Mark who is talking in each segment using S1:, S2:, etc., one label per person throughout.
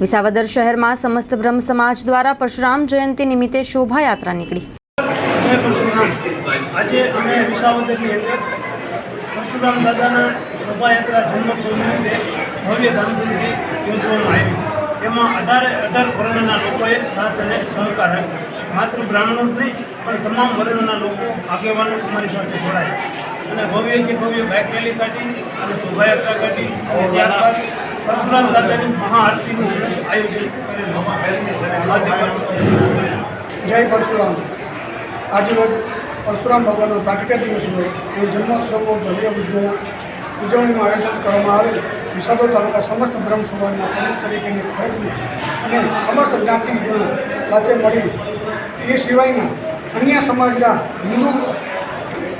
S1: વિસાવદર શહેરમાં સમસ્ત બ્રહ્મ સમાજ દ્વારા પરશુરામ જયંતિ નિમિત્તે શોભાયાત્રા નીકળી.
S2: આજે અમે વિસાવદરની અંદર પરશુરામ દાદાના શોભાયાત્રા જન્મોત્સવ નિમિત્તે ભવ્ય ધામધૂમથી યોજવામાં આવી. એમાં અઢારે, અઢાર વર્ણના લોકોએ સાથ અને સહકાર માત્ર બ્રાહ્મણો જ નહીં, પણ તમામ વર્ણના લોકો આગેવાનો અમારી સાથે જોડાયા. અને ભવ્યથી ભવ્ય બાઇક રેલી કાઢી અને શોભાયાત્રા કાઢી ત્યારબાદ પરશુરામ દાદાની મહાઆરતીનું આયોજન
S3: જય પરશુરામ. આજરોજ પરશુરામ ભગવાનનો દિવસ દિવસનો એ જન્મોત્સવનો ભવ્ય ઉજવણી ઉજવણીનું આયોજન કરવામાં આવેલ. વિસાદો તાલુકા સમસ્ત બ્રહ્મ સમાજના પ્રમુખ તરીકેની ફરજની અને સમસ્ત જ્ઞાતિજનો સાથે મળી એ સિવાયના અન્ય સમાજના હિન્દુ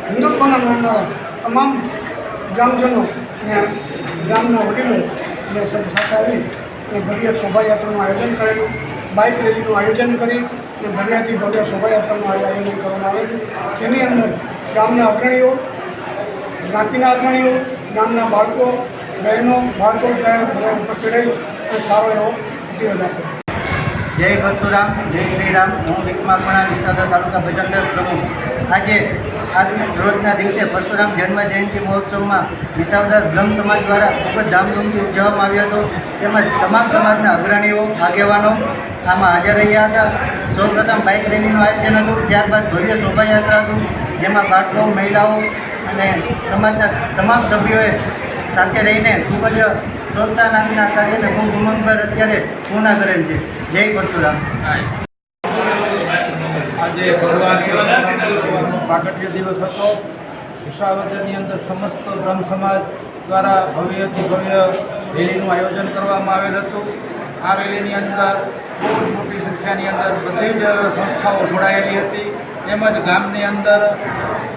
S3: હિન્દુત્વના માનનારા તમામ ગ્રામજનો અને ગ્રામના વડીલો અને સૌ સાથે આવી અને ભવ્ય શોભાયાત્રાનું આયોજન કરેલું. બાઇક રેલીનું આયોજન કરી અને ભવ્યાથી ભવ્ય શોભાયાત્રાનું આયોજન કરવામાં આવેલું જેની અંદર ગામના અગ્રણીઓ, જ્ઞાતિના અગ્રણીઓ, ગામના બાળકો, બહેનો, બાળકો બધા ઉપસ્થિત રહી સારો એવો પ્રતિવાદ આપ્યો.
S4: જય પરશુરામ, જય શ્રીરામ. હું વિકમાકણા વિસાદા તાલુકા ભજનદર પ્રમુખ. આજે આજના રોજના દિવસે પરશુરામ જન્મ જયંતિ મહોત્સવમાં વિસાવદર બ્રહ્મ સમાજ દ્વારા ખૂબ જ ધામધૂમથી ઉજવવામાં આવ્યો હતો. તેમજ તમામ સમાજના અગ્રણીઓ, આગેવાનો આમાં હાજર રહ્યા હતા. સૌપ્રથમ બાઇક રેલીનું આયોજન હતું. ત્યારબાદ ભવ્ય શોભાયાત્રા હતું. જેમાં બાળકો, મહિલાઓ અને સમાજના તમામ સભ્યોએ સાથે રહીને ખૂબ જ પ્રોત્સાહન આપીને આ કાર્યને ખૂબ ઉમંગભર અત્યારે પૂર્ણ કરેલ છે. જય પરશુરામ.
S5: આજે પ્રાગટ્ય દિવસ હતો. વિસાવદરની અંદર સમસ્ત બ્રહ્મ સમાજ દ્વારા ભવ્યથી ભવ્ય રેલીનું આયોજન કરવામાં આવેલ હતું. આ રેલીની અંદર બહુ મોટી સંખ્યાની અંદર બધી જ સંસ્થાઓ જોડાયેલી હતી. તેમજ ગામની અંદર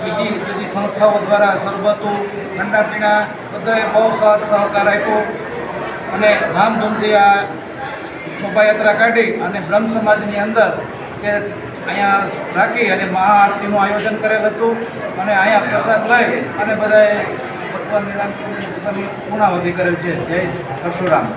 S5: બીજી બધી સંસ્થાઓ દ્વારા સરબતો ઠંડા પીણા બધાએ બહુ સાથ સહકાર આપ્યો અને ધામધૂમથી આ શોભાયાત્રા કાઢી અને બ્રહ્મ સમાજની અંદર તે અહીંયા રાખી અને મહાઆરતીનું આયોજન કરેલ હતું અને અહીંયા પ્રસાદ લઈ અને બધાએ ભગવાનની નામની પૂર્ણાવધિ કરેલ છે. જય પરશુરામ